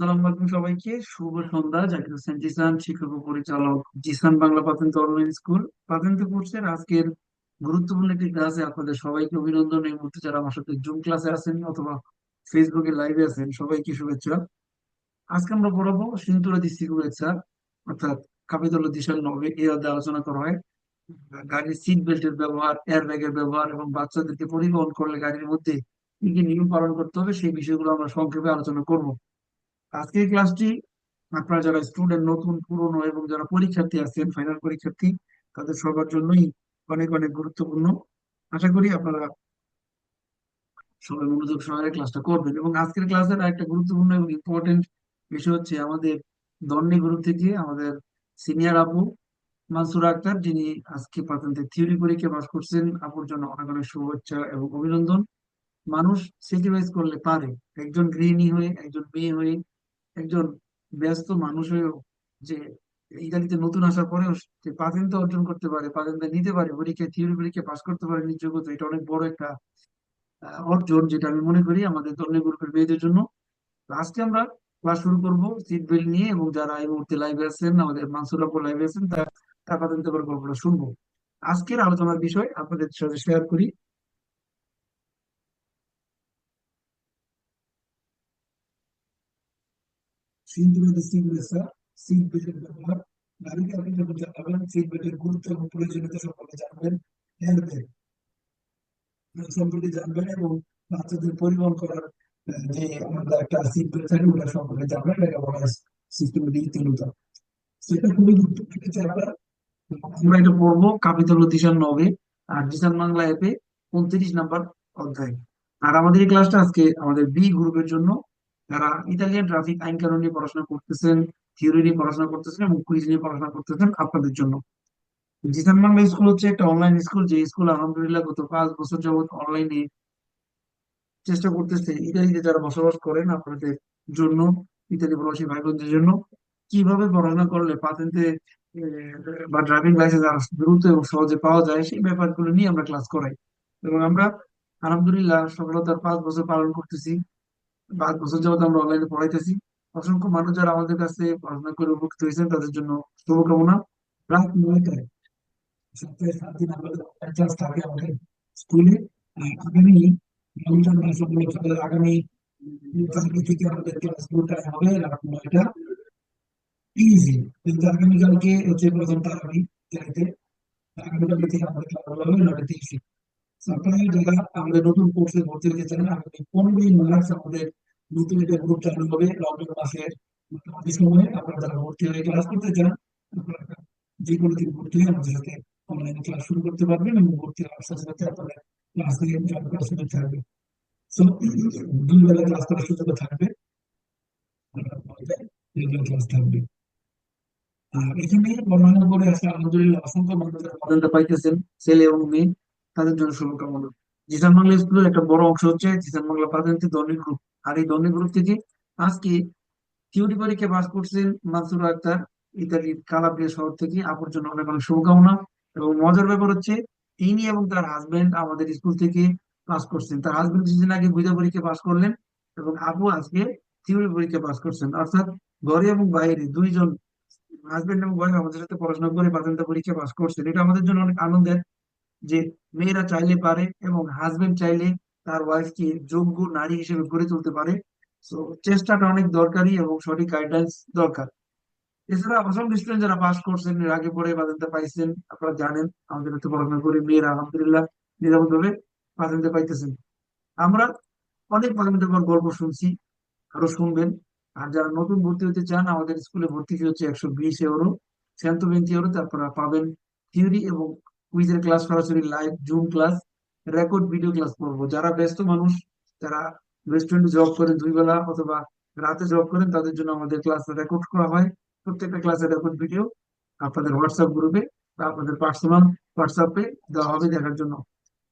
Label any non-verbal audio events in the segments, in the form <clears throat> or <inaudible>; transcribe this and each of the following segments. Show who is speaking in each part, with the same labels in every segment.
Speaker 1: আসসালামু আলাইকুম সবাইকে। শুভ সন্ধ্যা, জাকির হোসেন জিসান, শিক্ষক ও পরিচালক জিসান বাংলা পাতেন্ট অনলাইন স্কুল। পাতেন্ট কোর্সের আজকের গুরুত্বপূর্ণ একটি ক্লাসে আপনাদের সবাইকে অভিনন্দন। এই মুহূর্তে যারা আমার সাথে জুম ক্লাসে আছেন অথবা ফেসবুকে লাইভে আছেন, সবাইকে শুভেচ্ছা। আজকে আমরা পড়াবো সিন্তুরা দিচ্ছি শুভেচ্ছা অর্থাৎ কাপিতল দিশার নবে। এই অধ্যায়ে আলোচনা করা হয়। গাড়ির সিট বেল্টের ব্যবহার এয়ার ব্যাগের ব্যবহার এবং বাচ্চাদেরকে পরিবহন করলে গাড়ির মধ্যে কি কি নিয়ম পালন করতে হবে, সেই বিষয়গুলো আমরা সংক্ষেপে আলোচনা করব। আজকের ক্লাসটি আপনারা যারা স্টুডেন্ট নতুন, পুরনো এবং যারা পরীক্ষার্থী আছেন ফাইনাল পরীক্ষার্থী, তাদের সবার জন্যই অনেক অনেক গুরুত্বপূর্ণ। আশা করি আপনারা সবাই মনোযোগ সহকারে ক্লাসটা করবেন। এবং আজকের ক্লাসের একটা গুরুত্বপূর্ণ এবং ইম্পর্টেন্ট বিষয় হচ্ছে আমাদের দন্ডি গ্রুপ থেকে আমাদের সিনিয়র আপু মানসুরা আক্তার, যিনি আজকে পাতেন্টের থিওরি পরীক্ষা পাস করছেন। আপুর জন্য অনেক অনেক শুভেচ্ছা এবং অভিনন্দন। মানুষ স্যাক্রিফাইস করলে পারে। একজন গৃহিণী হয়ে, একজন মেয়ে হয়ে একজন ব্যস্ত মানুষ হয়েও যে ইতালিতে নতুন আসার পরেও যে পাতেন্ট অর্জন করতে পারে পাতেন্ট নিতে পারে পরীক্ষায় থিওরি পরীক্ষা পাস করতে পারে নিজ যোগ্যতা এটা অনেক বড় একটা অর্জন যেটা আমি মনে করি আমাদের তরুণী গ্রুপের মেয়েদের জন্য। আজকে আমরা ক্লাস শুরু করব সিট বেল্ট নিয়ে এবং যারা এই মুহূর্তে লাইভে আছেন, আমাদের মানসুর আপু লাইভে আছেন, তারা তারা পাতেন্ট গল্পটা শুনব। আজকের আলোচনার বিষয় আপনাদের সাথে শেয়ার করি। সিট বেল্টের ব্যবহার গাড়িতে আপনি যখন চালাবেন সিট বেল্টের গুরুত্ব এবং প্রয়োজনীয়তা সম্পর্কে জানবেন সম্পর্কে জানবেন এবং বাচ্চাদের পরিবহন করার যে আমাদের একটা সিট বেল্ট থাকে ওটা সম্পর্কে জানবেন বলা সেটা খুবই গুরুত্বপূর্ণ আমরা আমরা এটা পড়ব কাপিতল দিশান নবে আর দিশান বাংলা অ্যাপে উনত্রিশ নাম্বার অধ্যায় আর আমাদের এই ক্লাসটা আজকে আমাদের বি গ্রুপের জন্য যারা ইতালিয়ান ট্রাফিক আইন কানুন নিয়ে পড়াশোনা করতেছেন থিওরি নিয়ে পড়াশোনা করতেছেন এবং কুইজ নিয়ে পড়াশোনা করতেছেন আপনাদের জন্য। জিসান বাংলা স্কুল হচ্ছে একটা অনলাইন স্কুল যে স্কুল আলহামদুলিল্লাহ গত পাঁচ বছর যাবত অনলাইনে চেষ্টা করতেছে ইতালিতে যারা বসবাস করেন আপনাদের জন্য, ইতালি প্রবাসী ভাই বোনদের জন্য। কীভাবে পড়াশোনা করলে পাতেন্টে বা ড্রাইভিং লাইসেন্স আর দ্রুত এবং সহজে পাওয়া যায়, সেই ব্যাপারগুলো নিয়ে আমরা ক্লাস করাই। এবং আমরা আলহামদুলিল্লাহ সফলতার পাঁচ বছর পালন করতেছি। পাঁচ বছর যাবত আমরা অনলাইনে পড়াইতেছি। অসংখ্য মানুষ যারা আমাদের কাছে পড়াশোনা করে উপকৃত হয়েছেন, তাদের জন্য শুভকামনা। রাত নয়টায়, সপ্তাহে সাত দিন থাকে আমাদের স্কুলে আগামী রমজান মাস আগামী থেকে আমাদের ক্লাস শুরুটা হবে রাত নয়টা। ইজি কিন্তু আগামীকালকে হচ্ছে প্রথম চাইতে আগামীকালকে থেকে আমাদের ক্লাস হবে নয়টা তিরিশে। নতুন কোর্সে ভর্তি আমাদের নতুন একটা গ্রুপ চালু হবে আপনারা ভর্তি ক্লাস করতে যে আমাদের ক্লাস শুরু করতে পারবেন এবং ভর্তি সাথে থাকবে ক্লাস করার সুযোগ থাকবে। ক্লাস থাকবে। আলহামদুলিল্লাহ, অসংখ্য পাইতেছেন, ছেলে এবং মেয়ে। তাদের জন্য শুভকামনা। জিসান বাংলা স্কুলের একটা বড় অংশ হচ্ছে জিসান বাংলা পাঠান্তি দর্নিক গ্রুপ আর এই দর্নিক গ্রুপ থেকে আজকে থিওরি পরীক্ষা পাস করছেন মানসুর আক্তার, ইতালির কালাব্রিয়া শহর থেকে আপুর জন্য অনেক অনেক শুভকামনা। এবং মজার ব্যাপার হচ্ছে তিনি এবং তার হাজবেন্ড আমাদের স্কুল থেকে পাস করছেন। তার হাজবেন্ড কিছুদিন আগে বুঝা পরীক্ষা পাস করলেন এবং আপু আজকে থিওরি পরীক্ষা পাস করছেন। অর্থাৎ ঘরে এবং বাইরে দুইজন হাজবেন্ড এবং ওয়াইফ আমাদের সাথে পড়াশোনা করে পাতেন্ট পরীক্ষা পাস করছেন। এটা আমাদের জন্য অনেক আনন্দের যে মেয়েরা চাইলে পারে এবং হাজবেন্ড চাইলে তার ওয়াইফকে যোগ্য নারী হিসেবে গড়ে তুলতে পারে। তো চেষ্টাটা অনেক দরকারি এবং সঠিক গাইডলাইন্স দরকার। এছাড়া অসংখ্য স্টুডেন্ট যারা পাস করছেন, এর আগে পরে পাতেন্টে পাইছেন, আপনারা জানেন, আমাদের কাছে পড়াশোনা করে মেয়েরা আলহামদুলিল্লাহ নিরাপদ ভাবে পাতেন্টে পাইতেছেন। আমরা অনেক পাতেন্টের গল্প শুনছি আরও শুনবেন। আর যারা নতুন ভর্তি হতে চান, আমাদের স্কুলে ভর্তি হচ্ছে একশো বিশ ইউরো সেন্তো ইউরো আপনারা পাবেন থিওরি এবং কুইজের ক্লাস সরাসরি live zoom class record video class করব। যারা ব্যস্ত মানুষ, যারা রেস্টুরেন্টে জব করেন দুই বেলা অথবা রাতে জব করেন, তাদের জন্য আমাদের ক্লাস রেকর্ড করা হয়। প্রত্যেকটা ক্লাসের রেকর্ড ভিডিও আপনাদের হোয়াটসঅ্যাপ গ্রুপে বা আপনাদের পার্সোনাল হোয়াটসঅ্যাপে দেওয়া হবে দেখার জন্য।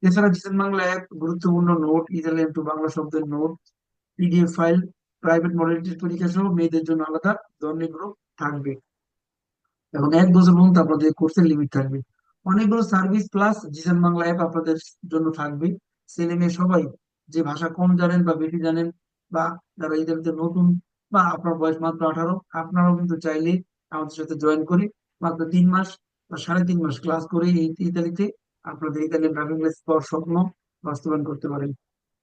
Speaker 1: এছাড়া জিসেন বাংলা অ্যাপ গুরুত্বপূর্ণ নোট ইতালিয়ান টু বাংলা শব্দের note PDF file private model test পরীক্ষা সহ মেয়েদের জন্য আলাদা ধরনের গ্রুপ থাকবে। এবং এক বছর পর্যন্ত আপনাদের কোর্সের লিমিট থাকবে। অনেকগুলো service plus Jisan Bangla app আপনাদের জন্য থাকবে। ছেলে মেয়ে সবাই যে ভাষা কম জানেন বা বেশি জানেন বা যারা ইতালিতে নতুন বা আপনার বয়স মাত্র আঠারো, আপনারাও কিন্তু চাইলে আমাদের সাথে জয়েন করে মাত্র তিন মাস বা সাড়ে তিন মাস ক্লাস করে এই ইতালিতে আপনাদের ইতালিয়ান ড্রাইভিং লাইসেন্স পাওয়ার স্বপ্ন বাস্তবায়ন করতে পারেন।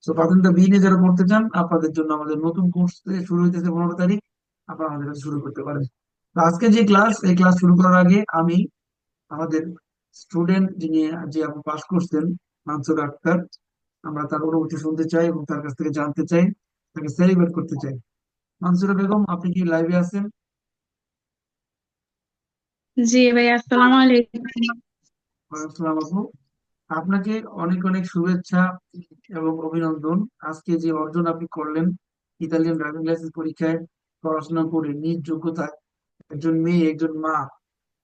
Speaker 1: তো পাতেন্তা বি নিয়ে যারা পড়তে চান, আপনাদের জন্য আমাদের নতুন কোর্স শুরু হইতেছে পনেরো তারিখ, আপনারা আমাদের শুরু করতে পারেন। আজকে যে ক্লাস এই ক্লাস শুরু করার আগে আমি আমাদের স্টুডেন্ট যিনি যে আপনি পাশ করছেন মানসুর আক্তার আমরা তার অনুভূতি শুনতে চাই এবং তার কাছ থেকে জানতে চাই তাকে সেলিব্রেট করতে চাই। মানসুরা বেগম আপনি কি লাইভে আছেন?
Speaker 2: জি ভাই আসসালামু আলাইকুম।
Speaker 1: আপনাকে অনেক অনেক শুভেচ্ছা এবং অভিনন্দন। আজকে যে অর্জন আপনি করলেন ইতালিয়ান ড্রাইভিং লাইসেন্স পরীক্ষায় পড়াশোনা করে নিজ যোগ্যতায় একজন মেয়ে একজন মা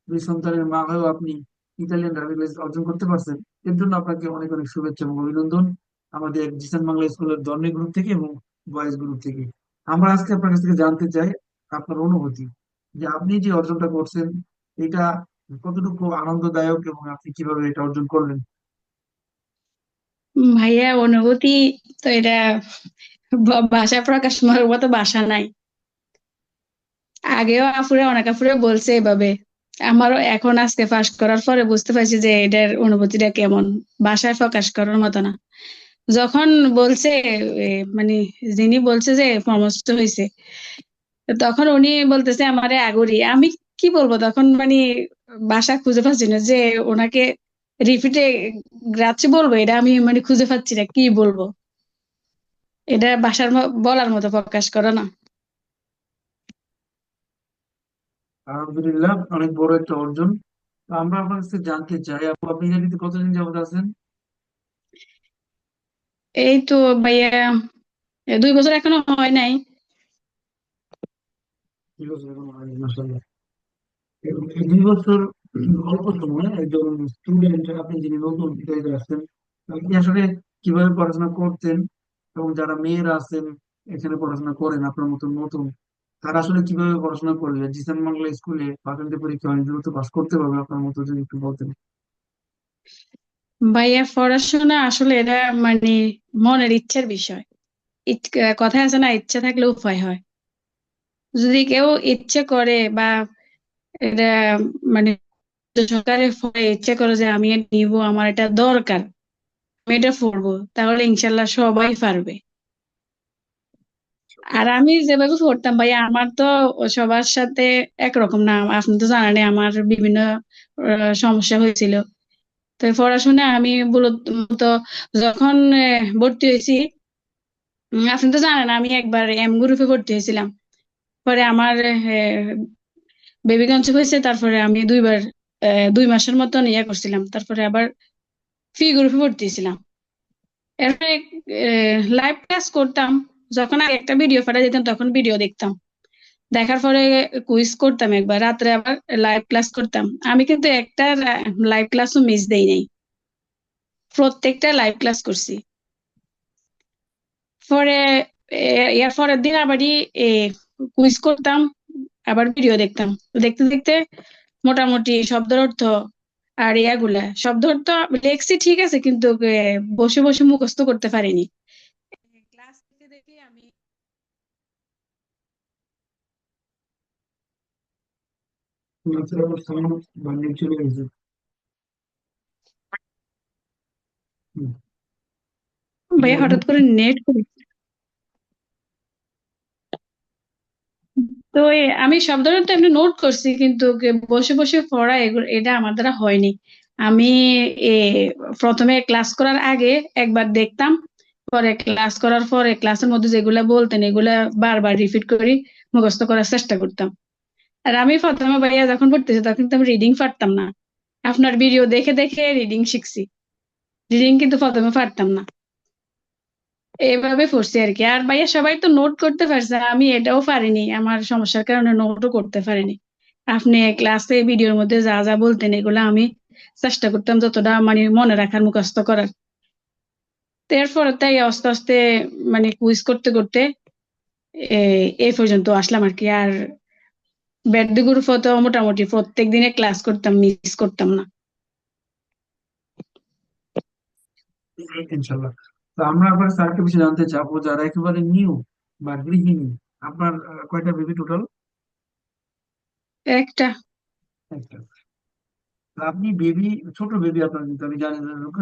Speaker 1: দুই সন্তানের মা হয়েও আপনি ইতালিয়ান ড্রাইভিং অর্জন করতে পারছেন। এর জন্য আপনাকে অনেক অনেক শুভেচ্ছা এবং অভিনন্দন। আমাদের জিসান বাংলা স্কুলের দর্নি গ্রুপ থেকে এবং বয়েজ গ্রুপ থেকে। আমরা আজকে আপনার কাছ থেকে জানতে চাই আপনার অনুভূতি, যে আপনি যে অর্জনটা করছেন, এটা কতটুকু আনন্দদায়ক এবং আপনি কীভাবে এটা অর্জন করলেন?
Speaker 2: ভাইয়া, অনুভূতি তো এটা ভাষায় প্রকাশ মতো ভাষা নাই। আগেও আপুরা অনেক আপুরা বলছে এভাবে আমারও এখন আজকে পাস করার পরে বুঝতে পারছি যে এটার অনুভূতিটা কেমন। ভাষায় প্রকাশ করার মতো না। যখন বলছে মানে যিনি বলছে যে প্রমোশন হয়েছে তখন উনি বলতেছে আমারে আগুরি। আমি কি বলব? তখন মানে বাসা খুঁজে পাচ্ছি না যে ওনাকে রিপিটে গ্রাচ্য বলব। এটা আমি মানে খুঁজে পাচ্ছি না কি বলব। এটা বাসার বলার মতো প্রকাশ করে না।
Speaker 1: আলহামদুলিল্লাহ অনেক বড় একটা অর্জন। আমরা আপনার কাছে জানতে চাই আপু আপনি ইতালিতে কতদিন যাবত আছেন?
Speaker 2: এই তো ভাইয়া দুই বছর এখনও হয় নাই।
Speaker 1: দুই বছর এখনও হয়নি, দুই বছর অল্প সময় একজন স্টুডেন্ট আপনি যিনি নতুন ইতালিতে আসছেন আপনি আসলে কীভাবে পড়াশোনা করতেন এবং যারা মেয়েরা আছেন এখানে পড়াশোনা করেন আপনার মতন নতুন তারা আসলে কীভাবে পড়াশোনা করবে জিসান বাংলা স্কুলে পাঠান্তে পরীক্ষা অনেক দ্রুত পাস করতে পারবে, আপনার মতো যদি একটু বলতেন।
Speaker 2: ভাইয়া, পড়াশোনা আসলে এটা মানে মনের ইচ্ছের বিষয়। কথায় আছে না, ইচ্ছা থাকলে উপায় হয়। যদি কেউ ইচ্ছে করে বা এটা মানে সরকারের ফলে ইচ্ছে করে যে আমি নিব, আমার এটা দরকার, আমি এটা পড়ব, তাহলে ইনশাল্লাহ সবাই পারবে। আর আমি যেভাবে পড়তাম ভাই, আমার তো সবার সাথে একরকম না। আপনি তো জানেন আমার বিভিন্ন সমস্যা হয়েছিল। তো পড়াশোনা আমি মূলত যখন ভর্তি হয়েছি আপনি তো জানেন আমি একবার এম গ্রুপে ভর্তি হয়েছিলাম। পরে আমার বেবি কনসিভ হয়েছে, তারপরে আমি দুইবার দুই মাসের মতন ইয়ে করছিলাম। তারপরে আবার ফি গ্রুপে ভর্তি হয়েছিলাম। এরপরে লাইভ ক্লাস করতাম। যখন একটা ভিডিও পাঠা দিতাম, তখন ভিডিও দেখতাম। দেখার পরে কুইজ করতাম একবার, রাত্রে আবার লাইভ ক্লাস করতাম। আমি কিন্তু একটা লাইভ ক্লাসও মিস দেই নাই। প্রত্যেকটা লাইভ ক্লাস করছি। পরে এর পরের দিন আবারই কুইজ করতাম, আবার ভিডিও দেখতাম। দেখতে দেখতে মোটামুটি শব্দের অর্থ আর ইয়াগুলা, শব্দ অর্থ লেখছি ঠিক আছে, কিন্তু বসে বসে মুখস্থ করতে পারিনি। ক্লাস দেখে দেখে আমি
Speaker 1: চলে গেছে
Speaker 2: ভাইয়া হঠাৎ করে নেট তো আমি শব্দটা তো এমনি নোট করছি কিন্তু বসে বসে পড়া এগুলো এটা আমার দ্বারা হয়নি। আমি এ, প্রথমে ক্লাস করার আগে একবার দেখতাম পরে ক্লাস করার পরে ক্লাসের মধ্যে যেগুলা বলতেন, এগুলা বারবার রিপিট করি, মুখস্থ করার চেষ্টা করতাম। আর আমি প্রথমে ভাইয়া যখন পড়তেছি, তখন কিন্তু আমি রিডিং পারতাম না। আপনার ভিডিও দেখে দেখে রিডিং শিখছি। রিডিং কিন্তু প্রথমে পারতাম না। এইভাবে পড়ছি আর কি। আর ভাইয়া সবাই তো নোট করতে পারছে, আমি এটাও পারিনি। আমার সমস্যার কারণে নোটও করতে পারিনি। আপনি ক্লাসে ভিডিওর মধ্যে যা যা বলতেন, এগুলো আমি চেষ্টা করতাম যতটা মানে মনে রাখার, মুখস্থ করার। এরপরে তাই আস্তে আস্তে মানে কুইজ করতে করতে এই পর্যন্ত আসলাম আর কি। আর ব্যাট গ্রুপ তো মোটামুটি প্রত্যেক দিনে ক্লাস করতাম মিস করতাম না।
Speaker 1: ইনশাল্লাহ। তো আমরা আবার স্যারকে বিষয়ে জানতে চাবো যারা একেবারে নিউ বা গৃহিণী আপনার কয়টা বেবি টোটাল
Speaker 2: একটা।
Speaker 1: একটা। আপনি বেবি ছোট বেবি আপনার কিন্তু আমি জানি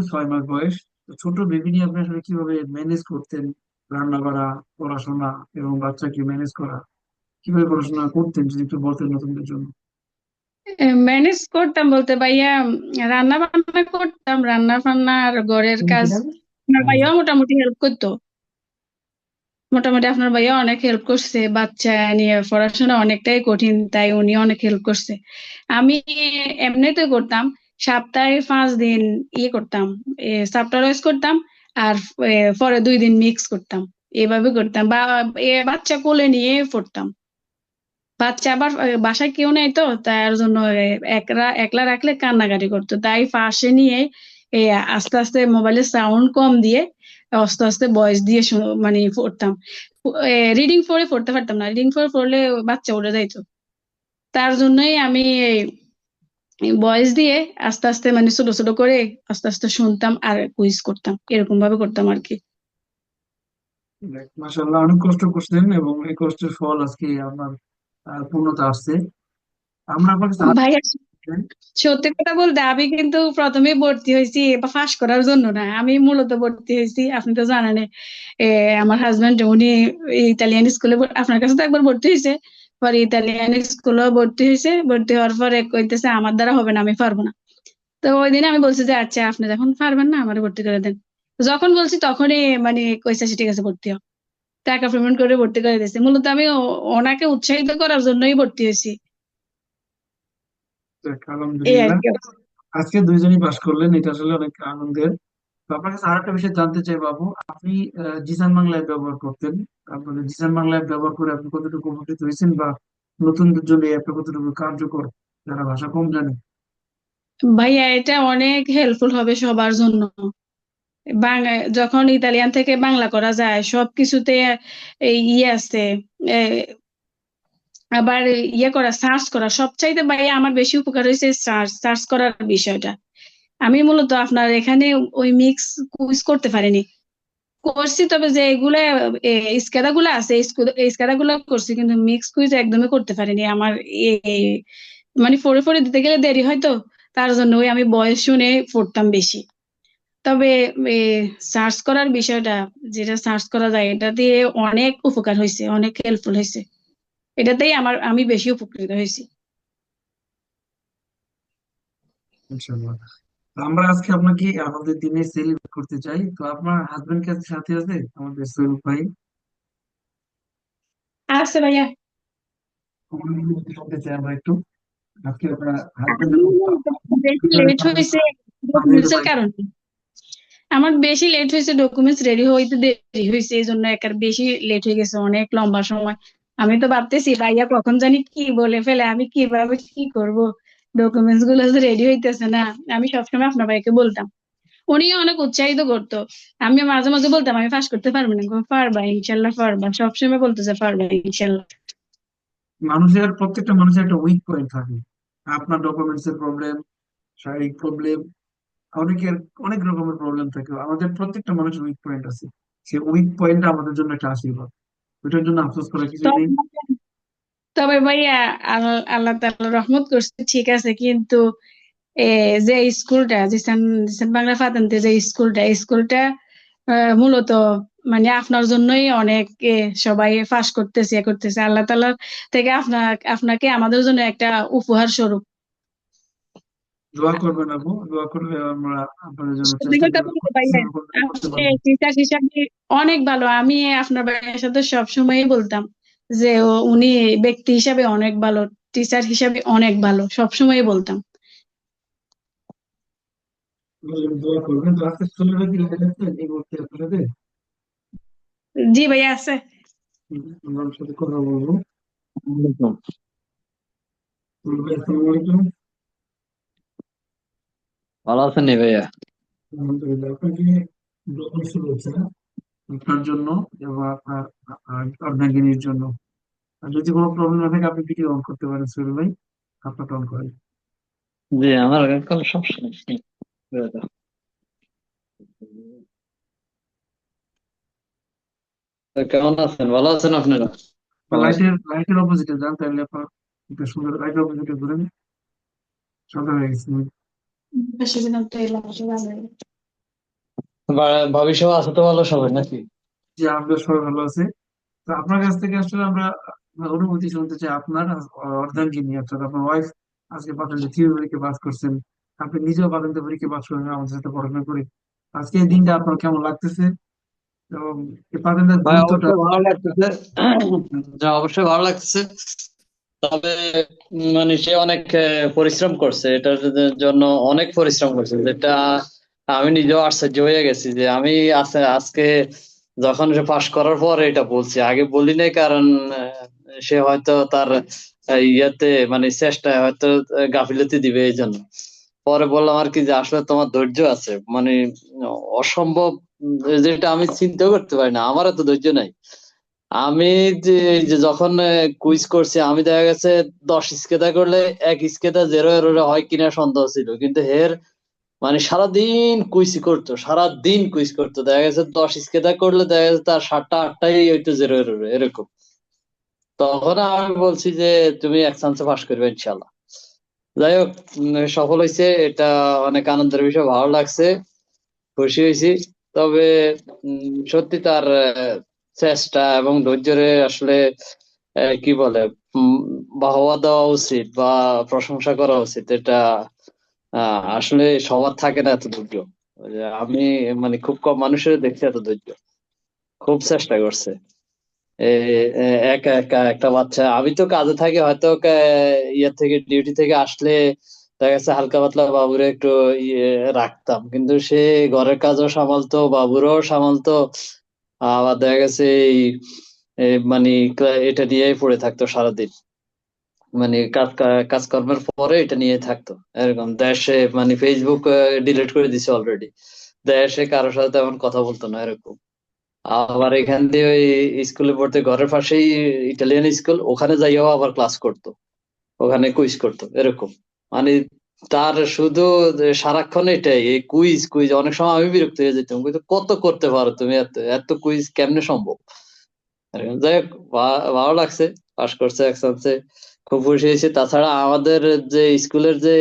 Speaker 1: ছয় মাস বয়স। তো ছোট বেবি নিয়ে আপনি আসলে কীভাবে ম্যানেজ করতেন রান্না করা পড়াশোনা এবং বাচ্চাকে ম্যানেজ করা? কীভাবে পড়াশোনা করতেন যদি একটু বলতেন নতুনদের জন্য?
Speaker 2: ম্যানেজ করতাম বলতে ভাইয়া রান্না বান্না করতাম রান্না বান্না আর ঘরের কাজ। আপনার ভাইয়াও মোটামুটি হেল্প করতো। মোটামুটি আপনার ভাইয়া অনেক হেল্প করছে বাচ্চা নিয়ে পড়াশোনা অনেকটাই কঠিন তাই উনি অনেক হেল্প করছে। আমি এমনিতে করতাম সপ্তাহে পাঁচ দিন ইয়ে করতাম সাপ্টার ওয়াইজ করতাম আর পরে দুই দিন মিক্স করতাম। এভাবে করতাম। বা বাচ্চা কোলে নিয়ে পড়তাম। বাচ্চা আবার বাসায় কেউ নেই তো, তার জন্য একলা একলা রাখলে কান্নাকাটি করতো। তাই পাশে নিয়ে আস্তে আস্তে মোবাইলের সাউন্ড কম দিয়ে, আস্তে আস্তে ভয়েস দিয়ে মানে পড়তাম। রিডিং ফোরে পড়তে পারতাম না। রিডিং ফোরে পড়লে বাচ্চা উড়ে যাইতো। তার জন্যই আমি ভয়েস দিয়ে আস্তে আস্তে মানে ছোট ছোট করে আস্তে আস্তে শুনতাম আর কুইজ করতাম। এরকম ভাবে করতাম আর কি।
Speaker 1: মাশাআল্লাহ অনেক কষ্ট করছেন এবং এই কষ্টের ফল আজকে আপনার পূর্ণতা আসছে। আমরা question,
Speaker 2: সত্যি কথা বলতে আমি কিন্তু প্রথমে ভর্তি হয়েছি বা পাস করার জন্য না আমি মূলত ভর্তি হয়েছি আপনি তো জানেন এ, আমার হাজবেন্ড উনি ইতালিয়ান স্কুলে আপনার কাছে তো একবার ভর্তি হয়েছে। পরে ইতালিয়ান স্কুলেও ভর্তি হয়েছে। ভর্তি হওয়ার পরে কইতেছে আমার দ্বারা হবে না আমি পারব না। তো ওই দিন আমি বলছি যে আচ্ছা আপনি যখন পারবেন না আমার ভর্তি করে দেন। যখন বলছি তখনই মানে কইছে "আচ্ছা, ঠিক আছে ভর্তি হোক টাকা পেমেন্ট করে ভর্তি করে দিয়েছে। মূলত আমি ওনাকে উৎসাহিত করার জন্যই ভর্তি হয়েছি।
Speaker 1: আজকে দুইজনই পাশ করলেন এটা আসলে অনেক আনন্দের। আপনার কাছে আরেকটা বিষয় জানতে চাই বাবু। আপনি জিসান বাংলা অ্যাপ ব্যবহার করতেন। আপনার জিসান বাংলা অ্যাপ ব্যবহার করে আপনি কতটুকু উপকৃত হয়েছেন বা নতুনদের জন্য অ্যাপটা কতটুকু কার্যকর, যারা ভাষা কম জানে?
Speaker 2: ভাইয়া, এটা অনেক হেল্পফুল হবে সবার জন্য। বাংলা, যখন ইতালিয়ান থেকে বাংলা করা যায়, সবকিছুতে ইয়ে আছে আবার ইয়ে করা সার্চ করা, সবচাইতে ভাইয়া আমার বেশি উপকার হয়েছে সার্চ সার্চ করার বিষয়টা। আমি মূলত আপনার এখানে ওই মিক্স কুইজ করতে পারিনি। করছি তবে যে এগুলা স্কেদা গুলা আছে স্কেদা গুলা করছি কিন্তু মিক্স কুইজ একদমই করতে পারিনি। আমার মানে পড়ে পড়ে দিতে গেলে দেরি হয়তো তার জন্য ওই আমি বয়স শুনে পড়তাম বেশি। তবে সার্চ করার বিষয়টা, যেটা সার্চ করা যায়, এটা দিয়ে অনেক উপকার হয়েছে অনেক হেল্পফুল হয়েছে এটাতেই আমার, আমি বেশি উপকৃত হয়েছি
Speaker 1: আমরা আজকে আপনাকে আমাদের দিনে সেলিব্রেট করতে চাই। তো আপনার হাজবেন্ড কে সাথে আছে? আমাদের সোহেল ভাই।
Speaker 2: ভাইয়া।
Speaker 1: শুনতে চাই আমরা একটু। আজকে আপনার
Speaker 2: লেট হয়েছে কারণে। আমার বেশি লেট হয়েছে ডকুমেন্টস রেডি হইতে দেরি হয়েছে এই জন্য একার বেশি লেট হয়ে গেছে অনেক লম্বা সময়। আমি তো ভাবতেছি ভাইয়া কখন জানি কি বলে ফেলে আমি কীভাবে কি করব? ডকুমেন্টসগুলো রেডি হইতেছে না আমি সবসময় আপনার ভাইকে বলতাম। উনি অনেক উৎসাহিত করতো। আমি মাঝে মাঝে বলতাম আমি পাস করতে পারব না পারবা ইনশাল্লাহ পারবা। সবসময় বলতেছে পারবা ইনশাল্লাহ
Speaker 1: মানুষের প্রত্যেকটা মানুষের একটা উইক পয়েন্ট থাকে। আপনার ডকুমেন্টস এর প্রবলেম শারীরিক প্রবলেম অনেকের অনেক রকমের প্রবলেম থাকে। আমাদের প্রত্যেকটা মানুষের উইক পয়েন্ট আছে। সেই উইক পয়েন্টটা আমাদের জন্য একটা আশীর্বাদ। ওইটার জন্য আফসোস করার কিছু নেই।
Speaker 2: তবে ভাইয়া আল- আল্লাহ তাআলা রহমত করছে ঠিক আছে কিন্তু যে স্কুলটা জিসান জিসান বাংলা ফাতানতে যে স্কুলটা স্কুলটা মূলত মানে আপনার জন্যই অনেক সবাই ফাঁস করতেছে ইয়ে করতেছে। আল্লাহ তাআলা থেকে আপনার আপনাকে আমাদের জন্য একটা উপহার স্বরূপ।
Speaker 1: দোয়া করবেন আপু দোয়া আমরা জন্য
Speaker 2: টিচার হিসাবে অনেক ভালো আমি আপনার ভাইয়ের সাথে সবসময়ই বলতাম। যে ও- উনি ব্যক্তি হিসাবে অনেক ভালো টিচার হিসাবে অনেক ভালো সবসময়ই বলতাম। জি ভাইয়া আছে।
Speaker 1: কথা বলব
Speaker 3: ভালো আছেন ভাইয়া?
Speaker 1: আলহামদুলিল্লাহ আপনাকে শুরু হচ্ছে না? আপনার জন্য এবং আপনার আর অর্ধাঙ্গিনীর জন্য। আর যদি কোনো প্রবলেম না থাকে আপনি ভিডিও অন করতে পারেন সোহেল ভাই। আপনারটা অন করেন।
Speaker 3: জি আমার সমস্যা নেই। তো কেমন আছেন? ভালো আছেন আপনারা?
Speaker 1: লাইটের লাইটের অপোজিটে যান তাহলে আপনার একটু সুন্দর লাইটের অপোজিটে ঘুরেন। সন্ধ্যা হয়ে গেছে
Speaker 2: বেশি দিন তো এলাম ভালো
Speaker 3: বা- ভাবি সব আছে তো ভালো সবাই নাকি?
Speaker 1: যে আমরা সবাই ভালো আছে। তো আপনার কাছ থেকে আসলে আমরা অনুভূতি শুনতে চাই আপনার অর্ধাঙ্গিনী অর্থাৎ আপনার ওয়াইফ আজকে পাঠানতে থিওরি পরীক্ষা পাস করছেন। আপনি নিজেও পাঠানতে পরীক্ষা পাস করেন আমাদের সাথে পড়াশোনা করে। আজকে এই দিনটা আপনার কেমন লাগতেছে? এবং এই পাঠানটার গুরুত্বটা
Speaker 3: অবশ্যই ভালো লাগতেছে। যা অবশ্যই ভালো লাগতেছে। তবে মানে সে অনেক পরিশ্রম করছে। এটার জন্য অনেক পরিশ্রম করছে। যেটা আমি নিজেও আশ্চর্য হয়ে গেছি যে আমি আজকে যখন সে পাশ করার পর এটা বলছি। আগে বলি নাই, কারণ সে হয়তো তার ইয়েতে মানে চেষ্টায় হয়তো গাফিলতি দিবে এই জন্য পরে বললাম আর কি যে আসলে তোমার ধৈর্য আছে। মানে অসম্ভব, যেটা আমি চিন্তা করতে পারি না, আমার এত ধৈর্য নাই। আমি যে যখন কুইজ করছি, আমি দেখা গেছে দশ স্কেতা করলে এক স্কেতা জেরো এররে হয় কিনা সন্দেহ ছিল। কিন্তু হের মানে সারাদিন কুইজ করতো, সারাদিন কুইজ করতো। দেখা গেছে দশ স্কেতা করলে দেখা গেছে তার সাতটা, আটটাই হইতো জেরো এরকম। তখন আমি বলছি যে, তুমি এক চান্সে পাস করবে ইনশাল্লাহ যাই হোক সফল হয়েছে এটা অনেক আনন্দের বিষয়, ভালো লাগছে। খুশি হয়েছি তবে সত্যি তার চেষ্টা এবং ধৈর্যের আসলে কি বলে বাহবা দেওয়া উচিত বা প্রশংসা করা উচিত। এটা আসলে সবার থাকে না এত ধৈর্য। আমি মানে খুব কম মানুষের দেখছি এত ধৈর্য। খুব চেষ্টা করছে। একা একা একটা বাচ্চা। আমি তো কাজে থাকি, হয়তো ইয়ে থেকে ডিউটি থেকে আসলে দেখা গেছে হালকা পাতলা বাবুরে একটু ইয়ে রাখতাম। কিন্তু সে ঘরের কাজও সামালতো, বাবুরও সামালতো। আবার দেখা গেছে এই মানে এটা নিয়েই পড়ে থাকতো সারাদিন। মানে কাজ কাজকর্মের পরে এটা নিয়ে থাকতো। এরকম দেশে মানে ফেসবুক ডিলিট করে দিছে অলরেডি দেশে কারোর সাথে তেমন কথা বলতো না এরকম। আবার এখান দিয়ে ওই স্কুলে পড়তে ঘরের পাশেই ইটালিয়ান স্কুল ওখানে যাইয়াও আবার ক্লাস করতো। ওখানে কুইজ করতো, এরকম। মানে তার শুধু সারাক্ষণ এটাই, এই কুইজ কুইজ অনেক সময় আমি বিরক্ত হয়ে যেতাম কিন্তু কত করতে পারো তুমি এত? এত কুইজ কেমনে সম্ভব? যাই হোক ভালো লাগছে পাস করছে একসাথে খুব খুশি হয়েছি তাছাড়া আমাদের যে স্কুলের যে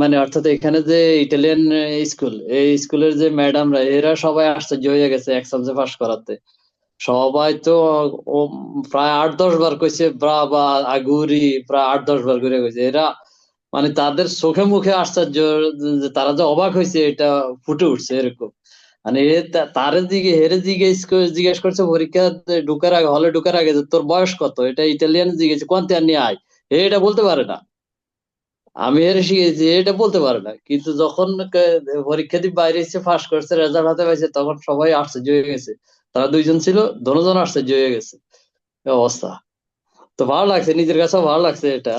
Speaker 3: মানে অর্থাৎ এখানে যে ইটালিয়ান স্কুল এই স্কুলের যে ম্যাডামরা এরা সবাই আশ্চর্য হয়ে গেছে একসাথে পাস করাতে। সবাই তো প্রায় আট দশ বার কইছে, ব্রা, বা, আগুরি প্রায় আট দশ বার করে কইছে। এরা মানে তাদের চোখে মুখে আশ্চর্য তারা যে অবাক হয়েছে এটা ফুটে উঠছে এরকম। মানে তারে দিকে, হেরে জিজ্ঞেস জিজ্ঞেস করছে, পরীক্ষা ঢুকার আগে হলে ঢুকার আগে তোর বয়স কত? এটা ইটালিয়ান জিজ্ঞেস কোনতে আনি আয়? এ এটা বলতে পারে না। আমি হেরে শিখেছি এটা বলতে পারে না। কিন্তু যখন পরীক্ষা দিয়ে বাইরে এসে ফাঁস করছে রেজাল্ট হাতে পাইছে, তখন সবাই আশ্চর্য হয়ে গেছে। তারা দুইজন ছিল দুজন আশ্চর্য হয়ে গেছে। অবস্থা। তো ভালো লাগছে, নিজের কাছেও ভালো লাগছে এটা।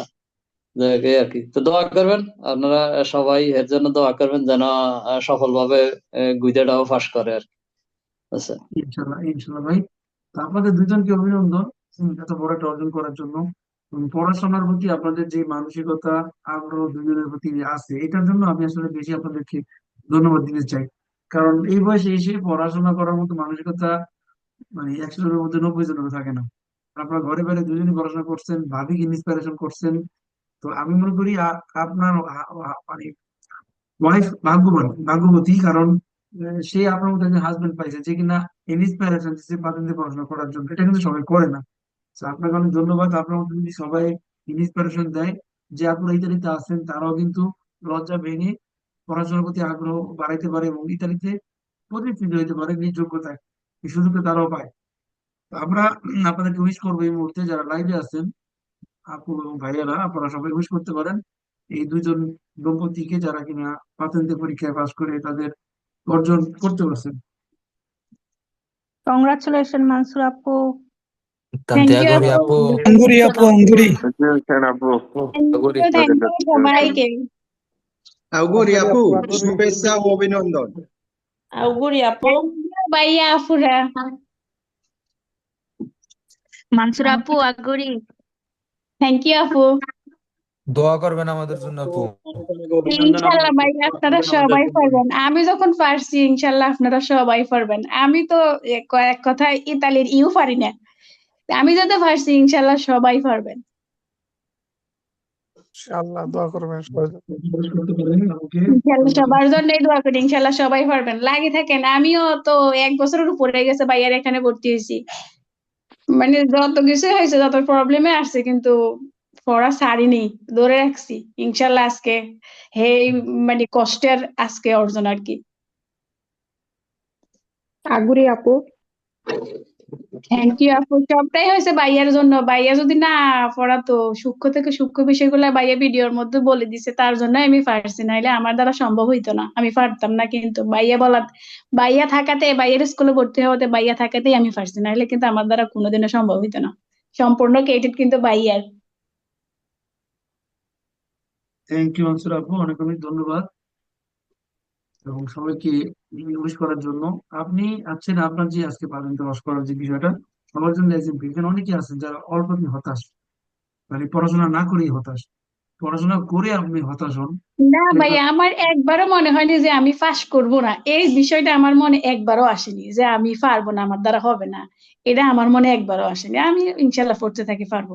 Speaker 3: আর কি তো দোয়া করবেন, আপনারা সবাই এর জন্য দোয়া করবেন যেন সফলভাবে গুইদাটাও ফাঁস করে আর কি আচ্ছা।
Speaker 1: ইনশাল্লাহ ইনশাল্লাহ ভাই। আপনাদের দুজনকে অভিনন্দন এত বড় একটা অর্জন করার জন্য। পড়াশোনার প্রতি আপনাদের যে মানসিকতা, আগ্রহ দুজনের প্রতি আছে, এটার জন্য আমি আসলে বেশি আপনাদেরকে ধন্যবাদ দিতে চাই। কারণ এই বয়সে এসে পড়াশোনা করার মতো মানসিকতা মানে একশো জনের মধ্যে নব্বই জনের থাকে না। আপনার ঘরে বাইরে দুজনই পড়াশোনা করছেন, ভাবিকে ইন্সপিরেশন করছেন তো আমি মনে করি আপনার মানে ওয়াইফ ভাগ্যবান, ভাগ্যবতী, কারণ সে আপনার মতো একজন হাজবেন্ড পাইছে যে কিনা ইন্সপিরেশন দিচ্ছে পাতেন্তে পড়াশোনা করার জন্য। এটা কিন্তু সবাই করে না। তো আপনাকে অনেক ধন্যবাদ। আপনার মতো যদি সবাই ইন্সপিরেশন দেয়, যে আপনারা ইতালিতে আছেন, তারাও কিন্তু লজ্জা ভেঙে পড়াশোনার প্রতি আগ্রহ বাড়াইতে পারে এবং ইতালিতে প্রতিষ্ঠিত হইতে পারে নিজ যোগ্যতায়। এই সুযোগটা তারাও পায়। আমরা আপনাদেরকে উইশ করব এই মুহূর্তে যারা লাইভে আছেন আপু এবং ভাইয়ারা আপনারা সবাই উইশ করতে পারেন। এই দুজন দম্পতিকে যারা কিনা পাতেন্তে পরীক্ষায় পাশ করে তাদের অর্জন করতে পারছেন।
Speaker 4: Auguri Appu.
Speaker 5: আপু
Speaker 4: Auguri.
Speaker 5: শুভেচ্ছা ও অভিনন্দন।
Speaker 6: আউগুরি আপু
Speaker 2: ভাইয়া আফুরা
Speaker 7: Aguri.
Speaker 2: থ্যাংক ইউ আপু
Speaker 4: দোয়া করবেন আমাদের জন্য আপু।
Speaker 2: ইনশাল্লাহ ভাই আপনারা সবাই পারবেন। আমি যখন পারছি ইনশাল্লাহ আপনারা সবাই পারবেন। আমি তো কয়েক কথায় ইতালির ইউ পারি না। আমি যাতে পারছি ইনশাল্লাহ সবাই পারবেন।
Speaker 8: ইনশাআল্লাহ দোয়া করবেন
Speaker 2: ইনশাল্লাহ সবার জন্যই দোয়া করি ইনশাল্লাহ সবাই পারবেন। লাগে থাকেন আমিও তো এক বছরের উপরে গেছে ভাইয়ার এখানে ভর্তি হয়েছি। মানে যত কিছু হয়েছে যত প্রবলেমে আসছে কিন্তু পড়া ছাড়িনি ধরে রাখছি। ইনশাল্লাহ আজকে হে মানে কষ্টের আজকে অর্জন আর কি।
Speaker 7: আগুরি আপু।
Speaker 2: থ্যাংক ইউ আপু। সবটাই হয়েছে ভাইয়ার জন্য। ভাইয়া যদি না পড়াতো, সূক্ষ্ম থেকে সূক্ষ্ম বিষয়গুলো ভাইয়া ভিডিওর মধ্যে বলে দিছে, তার জন্য আমি পারছি, নাইলে আমার দ্বারা সম্ভব হইতো না। আমি পারতাম না কিন্তু। ভাইয়া বলা, ভাইয়া থাকাতে, ভাইয়ার স্কুলে ভর্তি হওয়াতে ভাইয়া থাকাতেই আমি পারছি, নাইলে কিন্তু আমার দ্বারা কোনোদিনও সম্ভব হইতো না। সম্পূর্ণ ক্রেডিট কিন্তু ভাইয়ার।
Speaker 1: থ্যাংক ইউ আনসার আপু। অনেক অনেক ধন্যবাদ। এবং সবাইকে উইশ করার জন্য। আপনি আছেন আপনার যে আজকে পাবেন পাস করার যে বিষয়টা সবার জন্য এক্সাম্পল এখানে অনেকে আছেন যারা অল্প দিন হতাশ। মানে পড়াশোনা না করেই হতাশ। পড়াশোনা করে আপনি হতাশ হন।
Speaker 2: না ভাইয়া আমার একবারও মনে হয়নি যে আমি পাস করব না। এই বিষয়টা আমার মনে একবারও আসেনি যে আমি পারব না আমার দ্বারা হবে না। এটা আমার মনে একবারও আসেনি। আমি ইনশাল্লাহ পড়তে থাকি পারব।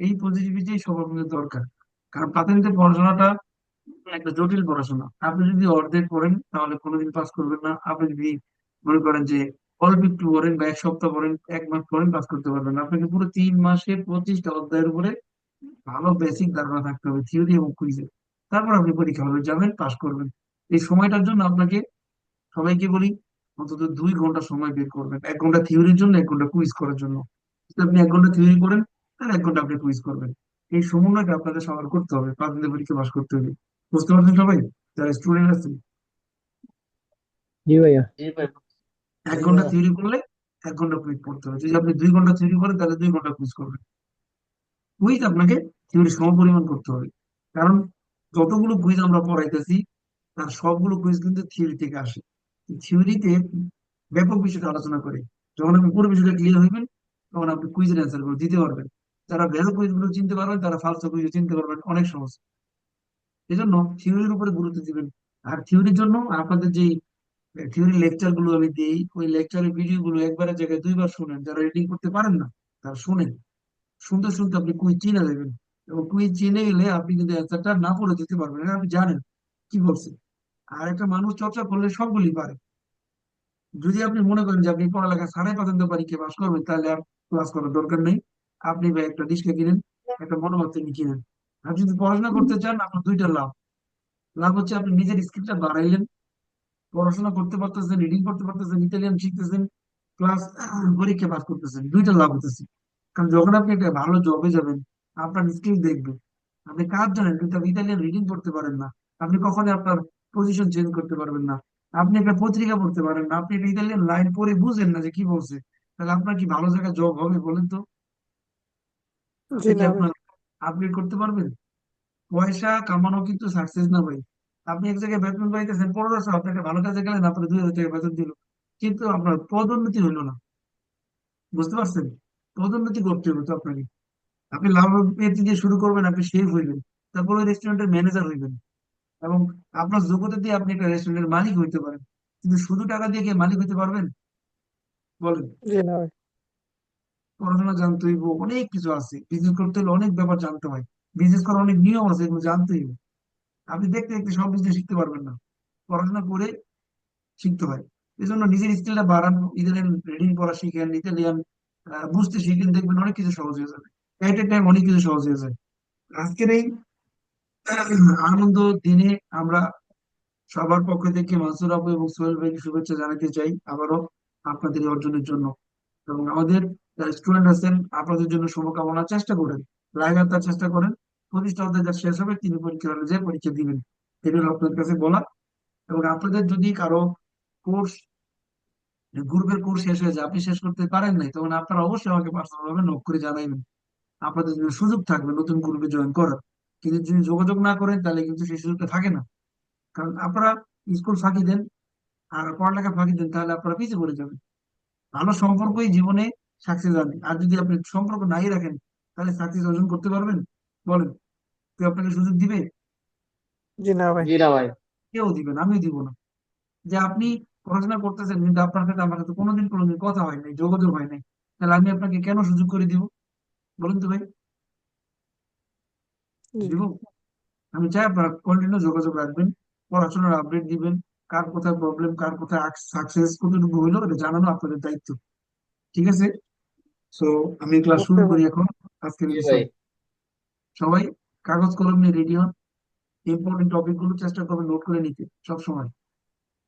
Speaker 1: এই পজিটিভিটি সবার মধ্যে দরকার। কারণ প্রাথমিক পড়াশোনাটা একটা জটিল পড়াশোনা। আপনি যদি অর্ধেক পড়েন, তাহলে কোনোদিন পাস করবেন না। আপনি যদি মনে করেন যে অল্প একটু পড়েন বা এক সপ্তাহ পড়েন, এক মাস পড়েন পাস করতে পারবেন আপনাকে পুরো তিন মাসে পঁচিশটা অধ্যায়ের উপরে ভালো বেসিক ধারণা থাকতে হবে থিওরি এবং কুইজে তারপর আপনি পরীক্ষা হলে যাবেন পাস করবেন। এই সময়টার জন্য আপনাকে সবাইকে বলি, অন্তত দুই ঘণ্টা সময় বের করবেন। এক ঘণ্টা থিওরির জন্য, এক ঘণ্টা কুইজ করার জন্য। যদি আপনি এক ঘণ্টা থিওরি করেন তাহলে এক ঘণ্টা আপনি কুইজ করবেন। এই সমন্বয়টা আপনাদের সবার করতে হবে, পাঁচ দিনের পরীক্ষা পাস করতে হবে বুঝতে পারছেন সবাই যারা স্টুডেন্ট আছেন
Speaker 3: জি ভাই
Speaker 1: এক ঘণ্টা থিওরি করলে এক ঘণ্টা কুইজ পড়তে হবে যদি আপনি দুই ঘণ্টা থিওরি করেন তাহলে দুই ঘণ্টা কুইজ করবেন কুইজ আপনাকে থিওরি সমপরিমাণ করতে হবে কারণ যতগুলো কুইজ আমরা পড়াইতেছি তার সবগুলো কুইজ কিন্তু থিওরি থেকে আসে থিওরিতে ব্যাপক বিষয়টা আলোচনা করে যখন আপনি পুরো বিষয়টা ক্লিয়ার হইবেন তখন আপনি কুইজের অ্যান্সারগুলো দিতে পারবেন যারা ভ্যালু কুইজগুলো চিনতে পারবেন তারা ফালতু কুইজ চিনতে পারবেন অনেক সহজ এই জন্য থিওরির উপরে গুরুত্ব দিবেন। আর থিওরির জন্য আপনাদের যে থিওরি লেকচারগুলো আমি দিই, ওই লেকচারের ভিডিও গুলো একবারের জায়গায় দুইবার শুনেন। যারা রিডিং করতে পারেন না, তারা শুনেন। শুনতে শুনতে আপনি কুইজ চিনে যাবেন। এবং কুইজ চিনে গেলে আপনি কিন্তু অ্যান্সারটা না পড়ে দিতে পারবেন আপনি জানেন কি বলছে। আর একটা মানুষ চর্চা করলে সবগুলি পারে। যদি আপনি মনে করেন যে আপনি পড়ালেখা ছাড়াই পছন্দ পরীক্ষা পাস করবেন, তাহলে আর ক্লাস করার দরকার নেই। আপনি ভাই একটা ডিস্কে কিনেন, একটা মনোভাব তিনি কিনেন। আর যদি পড়াশোনা করতে চান আপনার দুইটা লাভ। লাভ হচ্ছে আপনি নিজের স্কিলটা বাড়াইলেন পড়াশোনা করতে পারতেছেন রিডিং করতে পারতেছেন ইতালিয়ান শিখতেছেন প্লাস পরীক্ষা পাস করতেছেন দুইটা লাভ হতেছে। কারণ যখন আপনি একটা ভালো জবে যাবেন আপনার স্কিল দেখবে। আপনি কাজ জানেন কিন্তু আপনি ইতালিয়ান রিডিং করতে পারেন না। আপনি কখনোই আপনার পজিশন চেঞ্জ করতে পারবেন না। আপনি একটা পত্রিকা পড়তে পারেন না। আপনি একটা ইতালিয়ান লাইন পড়ে বুঝেন না যে কি বলছে। তাহলে আপনার কি ভালো জায়গায় জব হবে বলেন তো? আপনি আপনার আপগ্রেড করতে পারবেন? পয়সা কামানো কিন্তু সাকসেস না ভাই। আপনি এক জায়গায় বেতন পাইতেছেন পনেরোশো আপনি একটা ভালো কাজে গেলেন আপনার দুই হাজার টাকা বেতন দিল। কিন্তু আপনার পদোন্নতি হইল না। বুঝতে পারছেন? পদোন্নতি করতে হবে তো আপনাকে। আপনি লাভ দিয়ে শুরু করবেন, আপনি শেফ হইবেন। তারপর ওই রেস্টুরেন্টের ম্যানেজার হইবেন। এবং আপনার যোগ্যতা দিয়ে আপনি একটা রেস্টুরেন্টের মালিক হইতে পারেন। কিন্তু শুধু টাকা দিয়ে কি মালিক হইতে পারবেন? বলেন। পড়াশোনা জানতে হইব, অনেক কিছু আছে। বিজনেস করতে হলে অনেক ব্যাপার জানতে হয়। বিজনেস করার অনেক নিয়ম আছে, এগুলো জানতে হইব। আপনি দেখতে দেখতে সব বিজনেস শিখতে পারবেন না। পড়াশোনা করে শিখতে হয়। এই জন্য নিজের স্কিলটা বাড়ান ইতালিয়ান রিডিং পড়া শিখেন ইতালিয়ান বুঝতে শিখেন, দেখবেন অনেক কিছু সহজ হয়ে যাবে। এট এ টাইম অনেক কিছু সহজ হয়ে যায়। আজকের এই <clears throat> আনন্দ দিনে আমরা সবার পক্ষ থেকে মানসুর আপু এবং সোহেল ভাইকে শুভেচ্ছা জানাতে চাই, আবারও আপনাদের অর্জনের জন্য। এবং আমাদের স্টুডেন্ট আছেন, আপনাদের জন্য শুভকামনা, চেষ্টা করেন। লাগাতার চেষ্টা করেন। প্রতিষ্ঠা যা শেষ হবে, তিনি পরীক্ষা হলে যে পরীক্ষা দিবেন এটা আপনাদের কাছে বলা। এবং আপনাদের যদি কারও কোর্স গ্রুপের কোর্স শেষ হয়ে যায় আপনি শেষ করতে পারেন নাই, তখন আপনারা অবশ্যই আমাকে পার্সোনাল ভাবে নক করে জানাইবেন। আপনাদের জন্য সুযোগ থাকবে নতুন গ্রুপে জয়েন করার। কিন্তু যদি যোগাযোগ না করেন, তাহলে কিন্তু সেই সুযোগটা থাকে না। কারণ আপনারা স্কুল ফাঁকি দেন, আর পড়ালেখা ফাঁকি দেন, তাহলে আপনারা পিছিয়ে পড়ে যাবেন। ভালো সম্পর্কই জীবনে সাকসেস আনে আর যদি আপনি সম্পর্ক নাই রাখেন তাহলে সাকসেস অর্জন করতে পারবেন? বলেন। কেউ আপনাকে সুযোগ দিবে?
Speaker 8: জি না ভাই।
Speaker 3: জি না ভাই।
Speaker 1: কেউ দিবে না আমিও দিব না। যে আপনি পড়াশোনা করতেছেন কিন্তু আপনার সাথে আমার সাথে কোনোদিন কোনোদিন কথা হয় নাই যোগাযোগ হয় নাই তাহলে আমি আপনাকে কেন সুযোগ করে দিব? বলুন তো ভাই। দিব? আমি চাই আপনারা কন্টিনিউ যোগাযোগ রাখবেন পড়াশোনার আপডেট দিবেন কার কোথায় প্রবলেম কার কোথায় সাকসেস কতটুকু হইল এটা জানানো আপনাদের দায়িত্ব। ঠিক আছে? সো আমি ক্লাস শুরু করি এখন আজকের বিষয়। সবাই কাগজ কলম নিয়ে রেডি হন। ইম্পর্টেন্ট টপিকগুলো চেষ্টা করবে নোট করে নিতে সব সময়